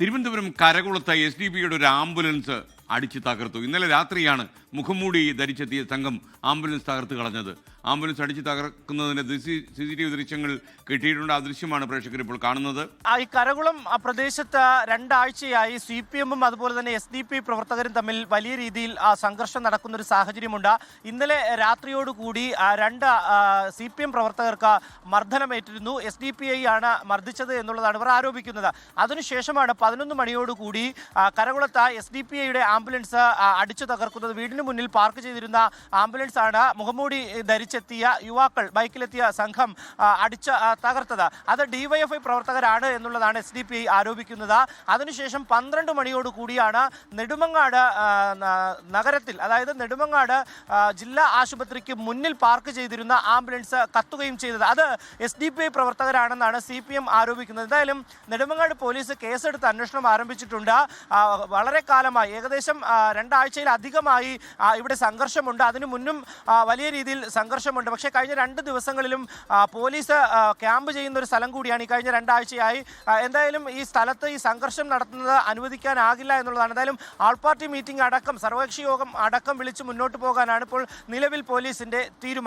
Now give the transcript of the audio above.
Thiruvananthapuram കരകുളത്ത് S D പിയുടെ ഒരു ambulance അടിച്ച് തകർത്തു. ഇന്നലെ രാത്രിയാണ് മുഖംമൂടി ധരിച്ചെത്തിയ സംഘം ആംബുലൻസ് തകർത്ത് കളഞ്ഞത്. ആംബുലൻസ് അടിച്ചു തകർക്കുന്നതിന്റെ സി സി ടി വി ദൃശ്യങ്ങൾ കിട്ടിയിട്ടുണ്ട്. ആ ദൃശ്യമാണ് പ്രേക്ഷകർ ഇപ്പോൾ കാണുന്നത്. ഈ കരകുളം പ്രദേശത്ത് രണ്ടാഴ്ചയായി സി പി എമ്മും അതുപോലെ തന്നെ എസ് ഡി പി പ്രവർത്തകരും തമ്മിൽ വലിയ രീതിയിൽ സംഘർഷം നടക്കുന്ന ഒരു സാഹചര്യമുണ്ട്. ഇന്നലെ രാത്രിയോടുകൂടി രണ്ട് സി പി എം പ്രവർത്തകർക്ക് മർദ്ദനമേറ്റിരുന്നു. എസ് ഡി പി ഐ ആണ് മർദ്ദിച്ചത് എന്നുള്ളതാണ് ഇവർ ആരോപിക്കുന്നത്. അതിനുശേഷമാണ് പതിനൊന്ന് മണിയോടുകൂടി കരകുളത്ത് എസ് ഡി പി ഐയുടെ ആംബുലൻസ് അടിച്ചു തകർക്കുന്നത്. വീടിന് മുന്നിൽ പാർക്ക് ചെയ്തിരുന്ന ആംബുലൻസ് ആണ് മുഖംമൂടി ധരിച്ചെത്തിയ യുവാക്കൾ ബൈക്കിലെത്തിയ സംഘം അടിച്ച് തകർത്തത്. അത് ഡിവൈഎഫ്ഐ പ്രവർത്തകരാണ് എന്നുള്ളതാണ് എസ് ഡി പി ഐ ആരോപിക്കുന്നത്. അതിനുശേഷം പന്ത്രണ്ട് മണിയോട് കൂടിയാണ് നെടുമങ്ങാട് നഗരത്തിൽ അതായത് നെടുമങ്ങാട് ജില്ലാ ആശുപത്രിക്ക് മുന്നിൽ പാർക്ക് ചെയ്തിരുന്ന ആംബുലൻസ് കത്തുകയും ചെയ്തത്. അത് എസ് ഡി പി ഐ പ്രവർത്തകരാണെന്നാണ് സി പി എം ആരോപിക്കുന്നത്. എന്തായാലും നെടുമങ്ങാട് പോലീസ് കേസെടുത്ത് അന്വേഷണം ആരംഭിച്ചിട്ടുണ്ട്. വളരെ കാലമായി ഏകദേശം ആ, രണ്ടാഴ്ചയിലധികമായി ഇവിടെ സംഘർഷമുണ്ട്. അതിനു മുന്നും വലിയ രീതിയിൽ സംഘർഷമുണ്ട്. പക്ഷേ കഴിഞ്ഞ രണ്ട് ദിവസങ്ങളിലും പോലീസ് ക്യാമ്പ് ചെയ്യുന്ന ഒരു സ്ഥലം കൂടിയാണ് ഈ കഴിഞ്ഞ രണ്ടാഴ്ചയായി. എന്തായാലും ഈ സ്ഥലത്ത് ഈ സംഘർഷം നടത്തുന്നത് അനുവദിക്കാനാകില്ല എന്നുള്ളതാണ്. എന്തായാലും ആൾ പാർട്ടി മീറ്റിംഗ് അടക്കം സർവകക്ഷി യോഗം അടക്കം വിളിച്ച് മുന്നോട്ട് പോകാനാണ് ഇപ്പോൾ നിലവിൽ പോലീസിന്റെ തീരുമാനം.